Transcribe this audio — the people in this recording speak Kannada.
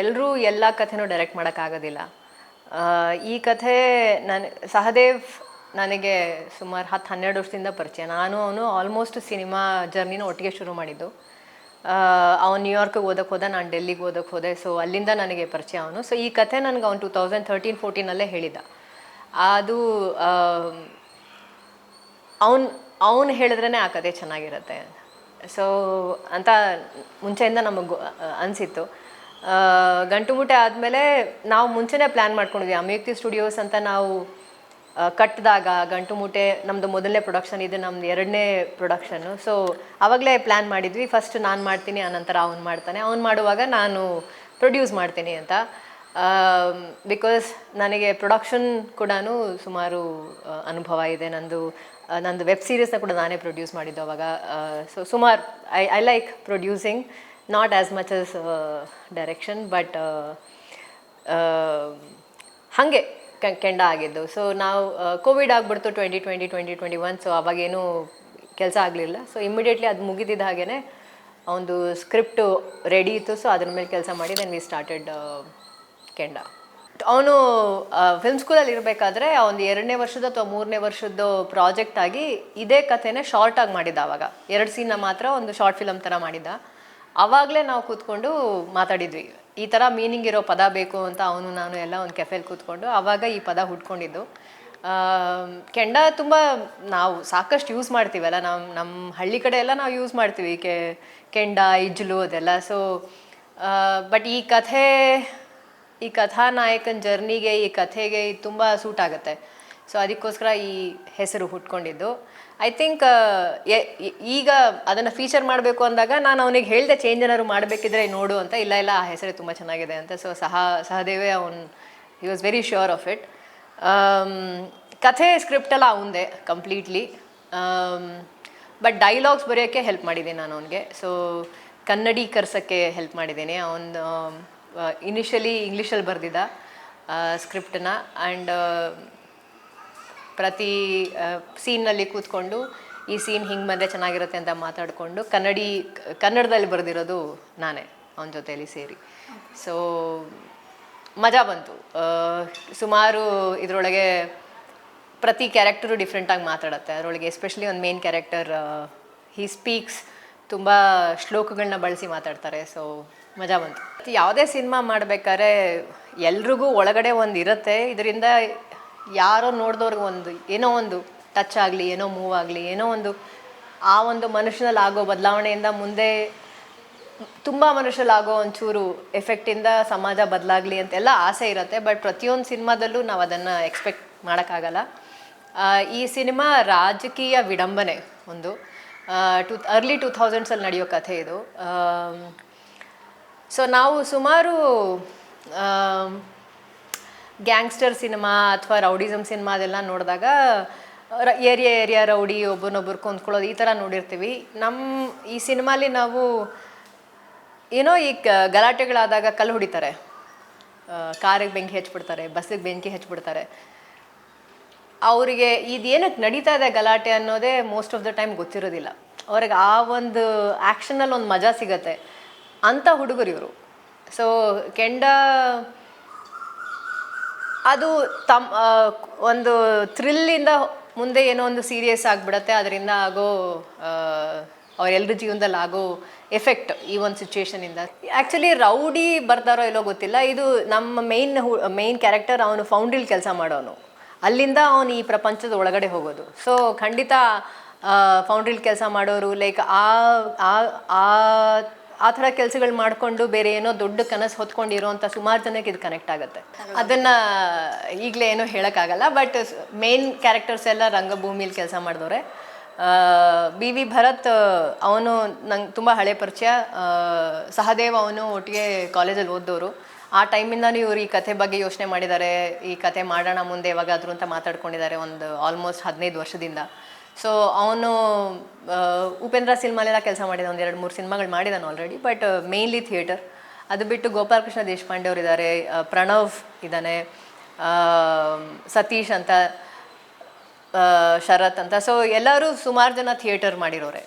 ಎಲ್ಲರೂ ಎಲ್ಲ ಕಥೆನೂ ಡೈರೆಕ್ಟ್ ಮಾಡೋಕ್ಕಾಗೋದಿಲ್ಲ ಈ ಕಥೆ ನಾನು, ಸಹದೇವ್ ನನಗೆ ಸುಮಾರು ಹತ್ತು ಹನ್ನೆರಡು ವರ್ಷದಿಂದ ಪರಿಚಯ. ನಾನು ಅವನು ಆಲ್ಮೋಸ್ಟ್ ಸಿನಿಮಾ ಜರ್ನಿನ ಒಟ್ಟಿಗೆ ಶುರು ಮಾಡಿದ್ದು. ಅವನು ನ್ಯೂಯಾರ್ಕಿಗೆ ಓದಕ್ಕೆ ಹೋದ, ನಾನು ಡೆಲ್ಲಿಗೆ ಓದಕ್ಕೆ ಹೋದೆ. ಸೊ ಅಲ್ಲಿಂದ ನನಗೆ ಪರಿಚಯ ಅವನು. ಸೊ ಈ ಕಥೆ ನನಗೆ ಅವ್ನು ಟೂ ತೌಸಂಡ್ ತರ್ಟೀನ್ ಫೋರ್ಟೀನಲ್ಲೇ ಹೇಳಿದ. ಅದು ಅವನು ಅವನು ಹೇಳಿದ್ರೇ ಆ ಕತೆ ಚೆನ್ನಾಗಿರುತ್ತೆ ಸೊ ಅಂತ ಮುಂಚೆಯಿಂದ ನಮಗೆ ಅನಿಸಿತ್ತು. ಗಂಟು ಮೂಟೆ ಆದಮೇಲೆ ನಾವು ಮುಂಚೆನೇ ಪ್ಲ್ಯಾನ್ ಮಾಡ್ಕೊಂಡಿದ್ವಿ. ಅಮಯುಕ್ತಿ ಸ್ಟುಡಿಯೋಸ್ ಅಂತ ನಾವು ಕಟ್ಟಿದಾಗ ಗಂಟು ಮೂಟೆ ನಮ್ಮದು ಮೊದಲನೇ ಪ್ರೊಡಕ್ಷನ್ ಇದು ನಮ್ದು ಎರಡನೇ ಪ್ರೊಡಕ್ಷನ್ನು ಸೊ ಆವಾಗಲೇ ಪ್ಲ್ಯಾನ್ ಮಾಡಿದ್ವಿ. ಫಸ್ಟ್ ನಾನು ಮಾಡ್ತೀನಿ, ಆನಂತರ ಅವ್ನು ಮಾಡ್ತಾನೆ. ಅವ್ನು ಮಾಡುವಾಗ ನಾನು ಪ್ರೊಡ್ಯೂಸ್ ಮಾಡ್ತೀನಿ ಅಂತ. ಬಿಕಾಸ್ ನನಗೆ ಪ್ರೊಡಕ್ಷನ್ ಕೂಡ ಸುಮಾರು ಅನುಭವ ಇದೆ. ನಂದು ನಂದು ವೆಬ್ ಸೀರೀಸ್ನ ಕೂಡ ನಾನೇ ಪ್ರೊಡ್ಯೂಸ್ ಮಾಡಿದ್ದು ಅವಾಗ. ಸೊ ಸುಮಾರು I I like producing not as much as direction but ಹಾಗೆ ಕೆಂಡ ಆಗಿದ್ದು. ಸೊ ನಾವು ಕೋವಿಡ್ ಆಗಿಬಿಡ್ತು twenty twenty twenty twenty one so ಅವಾಗೇನು ಕೆಲಸ ಆಗಲಿಲ್ಲ. ಸೊ ಇಮ್ಮಿಡಿಯೇಟ್ಲಿ ಅದು ಮುಗಿದಿದ್ದ ಹಾಗೇ ಒಂದು ಸ್ಕ್ರಿಪ್ಟು ರೆಡಿ ಇತ್ತು. ಸೊ ಅದ್ರ ಮೇಲೆ ಕೆಲಸ ಮಾಡಿ ದೆನ್ ವಿ ಸ್ಟಾರ್ಟೆಡ್ ಕೆಂಡ. ಅವನು ಫಿಲ್ಮ್ ಸ್ಕೂಲಲ್ಲಿ ಇರಬೇಕಾದ್ರೆ ಒಂದು ಎರಡನೇ ವರ್ಷದ ಅಥವಾ ಮೂರನೇ ವರ್ಷದ ಪ್ರಾಜೆಕ್ಟ್ ಆಗಿ ಇದೇ ಕಥೆನೇ ಶಾರ್ಟ್ ಆಗಿ ಮಾಡಿದ್ದ ಅವಾಗ. ಎರಡು ಸೀನ್ನ ಮಾತ್ರ ಒಂದು ಶಾರ್ಟ್ ಫಿಲಮ್ ಥರ ಮಾಡಿದ್ದ. ಆವಾಗಲೇ ನಾವು ಕೂತ್ಕೊಂಡು ಮಾತಾಡಿದ್ವಿ. ಈ ಥರ ಮೀನಿಂಗ್ ಇರೋ ಪದ ಬೇಕು ಅಂತ ಅವನು ನಾನು ಎಲ್ಲ ಒಂದು ಕೆಫೆಲಿ ಕೂತ್ಕೊಂಡು ಆವಾಗ ಈ ಪದ ಹುಡ್ಕೊಂಡಿದ್ದು ಕೆಂಡ ತುಂಬ ನಾವು ಸಾಕಷ್ಟು ಯೂಸ್ ಮಾಡ್ತೀವಲ್ಲ ನಮ್ಮ ನಮ್ಮ ಹಳ್ಳಿ ಕಡೆ ಎಲ್ಲ ನಾವು ಯೂಸ್ ಮಾಡ್ತೀವಿ, ಕೆ, ಕೆಂಡ, ಇಜ್ಲು ಅದೆಲ್ಲ. ಸೊ ಬಟ್ ಈ ಕಥೆ, ಈ ಕಥಾನಾಯಕನ ಜರ್ನಿಗೆ ಈ ಕಥೆಗೆ ಇದು ತುಂಬ ಸೂಟ್ ಆಗುತ್ತೆ. ಸೊ ಅದಕ್ಕೋಸ್ಕರ ಈ ಹೆಸರು ಹುಟ್ಕೊಂಡಿದ್ದು. ಐ ಥಿಂಕ್ ಈಗ ಅದನ್ನು ಫೀಚರ್ ಮಾಡಬೇಕು ಅಂದಾಗ ನಾನು ಅವನಿಗೆ ಹೇಳಿದೆ ಚೇಂಜ್ ಏನಾದ್ರು ಮಾಡಬೇಕಿದ್ರೆ ನೋಡು ಅಂತ. ಇಲ್ಲ ಇಲ್ಲ, ಆ ಹೆಸರು ತುಂಬ ಚೆನ್ನಾಗಿದೆ ಅಂತ. ಸೊ ಸಹ, ಸಹದೇವೇ ಅವನು he was very sure of it ಕಥೆ ಸ್ಕ್ರಿಪ್ಟ್ ಎಲ್ಲ ಅವಂದೆ ಕಂಪ್ಲೀಟ್ಲಿ ಬಟ್ ಡೈಲಾಗ್ಸ್ ಬರೆಯೋಕ್ಕೆ ಹೆಲ್ಪ್ ಮಾಡಿದ್ದೀನಿ ನಾನು ಅವನಿಗೆ. ಸೊ ಕನ್ನಡೀಕರಿಸೋಕ್ಕೆ ಹೆಲ್ಪ್ ಮಾಡಿದ್ದೀನಿ. ಅವನು ಇನಿಷಿಯಲಿ ಇಂಗ್ಲೀಷಲ್ಲಿ ಬರೆದಿದ್ದ ಸ್ಕ್ರಿಪ್ಟನ್ನ ಆ್ಯಂಡ್ ಪ್ರತಿ ಸೀನ್ನಲ್ಲಿ ಕೂತ್ಕೊಂಡು, ಈ ಸೀನ್ ಹಿಂಗೆ ಬಂದರೆ ಚೆನ್ನಾಗಿರುತ್ತೆ ಅಂತ ಮಾತಾಡಿಕೊಂಡು, ಕನ್ನಡಿ, ಕನ್ನಡದಲ್ಲಿ ಬರೆದಿರೋದು ನಾನೇ, ಅವನ ಜೊತೆಯಲ್ಲಿ ಸೇರಿ. ಸೊ ಮಜಾ ಬಂತು. ಸುಮಾರು ಇದರೊಳಗೆ ಪ್ರತಿ ಕ್ಯಾರೆಕ್ಟರು ಡಿಫ್ರೆಂಟಾಗಿ ಮಾತಾಡುತ್ತೆ. ಅದರೊಳಗೆ ಎಸ್ಪೆಷಲಿ ಒಂದು ಮೇನ್ ಕ್ಯಾರೆಕ್ಟರ್ ಹಿ ಸ್ಪೀಕ್ಸ್ ತುಂಬ ಶ್ಲೋಕಗಳನ್ನ ಬಳಸಿ ಮಾತಾಡ್ತಾರೆ. ಸೊ ಮಜಾ ಬಂತು. ಯಾವುದೇ ಸಿನಿಮಾ ಮಾಡಬೇಕಾದ್ರೆ ಎಲ್ರಿಗೂ ಒಳಗಡೆ ಒಂದು ಇರುತ್ತೆ. ಇದರಿಂದ ಯಾರೋ ನೋಡಿದವ್ರಿಗೆ ಒಂದು, ಏನೋ ಒಂದು ಟಚ್ ಆಗಲಿ, ಏನೋ ಮೂವ್ ಆಗಲಿ, ಏನೋ ಒಂದು ಆ ಒಂದು ಮನುಷ್ಯನಲ್ಲಿ ಆಗೋ ಬದಲಾವಣೆಯಿಂದ ಮುಂದೆ ತುಂಬ ಮನುಷ್ಯಲಾಗೋ ಒಂಚೂರು ಎಫೆಕ್ಟಿಂದ ಸಮಾಜ ಬದಲಾಗಲಿ ಅಂತೆಲ್ಲ ಆಸೆ ಇರುತ್ತೆ. ಬಟ್ ಪ್ರತಿಯೊಂದು ಸಿನಿಮಾದಲ್ಲೂ ನಾವು ಅದನ್ನು ಎಕ್ಸ್ಪೆಕ್ಟ್ ಮಾಡೋಕ್ಕಾಗಲ್ಲ. ಈ ಸಿನಿಮಾ ರಾಜಕೀಯ ವಿಡಂಬನೆ ಒಂದು. ಟೂ ಅರ್ಲಿ ಟೂ ಥೌಸಂಡ್ಸಲ್ಲಿ ನಡೆಯೋ ಕಥೆ ಇದು. ಸೊ ನಾವು ಸುಮಾರು ಗ್ಯಾಂಗ್ಸ್ಟರ್ ಸಿನಿಮಾ ಅಥವಾ ರೌಡಿಸಮ್ ಸಿನಿಮಾ ಅದೆಲ್ಲ ನೋಡಿದಾಗ ಏರಿಯಾ ಏರಿಯಾ ರೌಡಿ ಒಬ್ಬನೊಬ್ಬರು ಕೊಂದ್ಕೊಳ್ಳೋದು ಈ ಥರ ನೋಡಿರ್ತೀವಿ. ನಮ್ಮ ಈ ಸಿನಿಮಾಲಿ ನಾವು ಏನೋ ಈ ಗಲಾಟೆಗಳಾದಾಗ ಕಲ್ಲು ಹೊಡಿತಾರೆ. ಕಾರಿಗೆ ಬೆಂಕಿ ಹಚ್ಬಿಡ್ತಾರೆ, ಬಸ್ಸಿಗೆ ಬೆಂಕಿ ಹಚ್ಬಿಡ್ತಾರೆ. ಅವರಿಗೆ ಇದೇನಕ್ಕೆ ನಡೀತಾ ಇದೆ ಗಲಾಟೆ ಅನ್ನೋದೇ ಮೋಸ್ಟ್ ಆಫ್ ದ ಟೈಮ್ ಗೊತ್ತಿರೋದಿಲ್ಲ. ಅವ್ರಿಗೆ ಆ ಒಂದು ಆ್ಯಕ್ಷನಲ್ಲಿ ಒಂದು ಮಜಾ ಸಿಗತ್ತೆ. ಅಂಥ ಹುಡುಗರು ಇವರು. ಸೊ ಕೆಂಡ ಅದು ತಮ್ ಆ, ಒಂದು ಥ್ರಿಲ್ಲಿಂದ ಮುಂದೆ ಏನೋ ಒಂದು ಸೀರಿಯಸ್ ಆಗಿಬಿಡತ್ತೆ ಅದರಿಂದ ಆಗೋ ಅವರೆಲ್ಲರ ಜೀವನದಲ್ಲಿ ಆಗೋ ಎಫೆಕ್ಟ್ ಈ ಒಂದು ಸಿಚುವೇಶನಿಂದ ಆ್ಯಕ್ಚುಲಿ ರೌಡಿ ಬರ್ತಾರೋ ಇಲ್ಲೋ ಗೊತ್ತಿಲ್ಲ ಇದು ನಮ್ಮ ಮೇನ್ ಮೇನ್ ಕ್ಯಾರೆಕ್ಟರ್ ಅವನು ಫೌಂಡ್ರಿಲ್ ಕೆಲಸ ಮಾಡೋನು. ಅಲ್ಲಿಂದ ಅವನು ಈ ಪ್ರಪಂಚದ ಒಳಗಡೆ ಹೋಗೋದು. ಸೊ ಖಂಡಿತ ಫೌಂಡ್ರಿಲ್ ಕೆಲಸ ಮಾಡೋರು ಲೈಕ್ ಆ ಆ- ಆ ಥರ ಕೆಲಸಗಳು ಮಾಡಿಕೊಂಡು ಬೇರೆ ಏನೋ ದೊಡ್ಡ ಕನಸು ಹೊತ್ಕೊಂಡಿರೋಂಥ ಸುಮಾರು ಜನಕ್ಕೆ ಇದು ಕನೆಕ್ಟ್ ಆಗುತ್ತೆ. ಅದನ್ನು ಈಗಲೇ ಏನೋ ಹೇಳೋಕ್ಕಾಗಲ್ಲ ಬಟ್ ಮೇನ್ ಕ್ಯಾರೆಕ್ಟರ್ಸ್ ಎಲ್ಲ ರಂಗಭೂಮಿಲಿ ಕೆಲಸ ಮಾಡಿದವ್ರೆ. ಬಿ ವಿ ಭರತ್, ಅವನು ನಂಗೆ ತುಂಬ ಹಳೆ ಪರಿಚಯ. ಸಹದೇವ್ ಅವನು ಒಟ್ಟಿಗೆ ಕಾಲೇಜಲ್ಲಿ ಓದಿದವರು. ಆ ಟೈಮಿಂದನೂ ಇವರು ಈ ಕಥೆ ಬಗ್ಗೆ ಯೋಚನೆ ಮಾಡಿದ್ದಾರೆ. ಈ ಕಥೆ ಮಾಡೋಣ ಮುಂದೆ ಯಾವಾಗಾದ್ರೂ ಅಂತ ಮಾತಾಡ್ಕೊಂಡಿದ್ದಾರೆ ಒಂದು ಆಲ್ಮೋಸ್ಟ್ ಹದಿನೈದು ವರ್ಷದಿಂದ. ಸೊ ಅವನು ಉಪೇಂದ್ರ ಸಿನಿಮಾಲೆಲ್ಲ ಕೆಲಸ ಮಾಡಿದ, ಒಂದು ಎರಡು ಮೂರು ಸಿನಿಮಾಗಳು ಮಾಡಿದಾನೆ ಆಲ್ರೆಡಿ ಬಟ್ ಮೇನ್ಲಿ ಥಿಯೇಟರ್ ಅದು ಬಿಟ್ಟು ಗೋಪಾಲಕೃಷ್ಣ ದೇಶಪಾಂಡೆ ಅವರು ಇದ್ದಾರೆ ಪ್ರಣವ್ ಇದ್ದಾನೆ ಸತೀಶ್ ಅಂತ ಶರತ್ ಅಂತ. ಸೊ ಎಲ್ಲರೂ ಸುಮಾರು ಜನ ಥಿಯೇಟರ್ ಮಾಡಿರೋರೆ.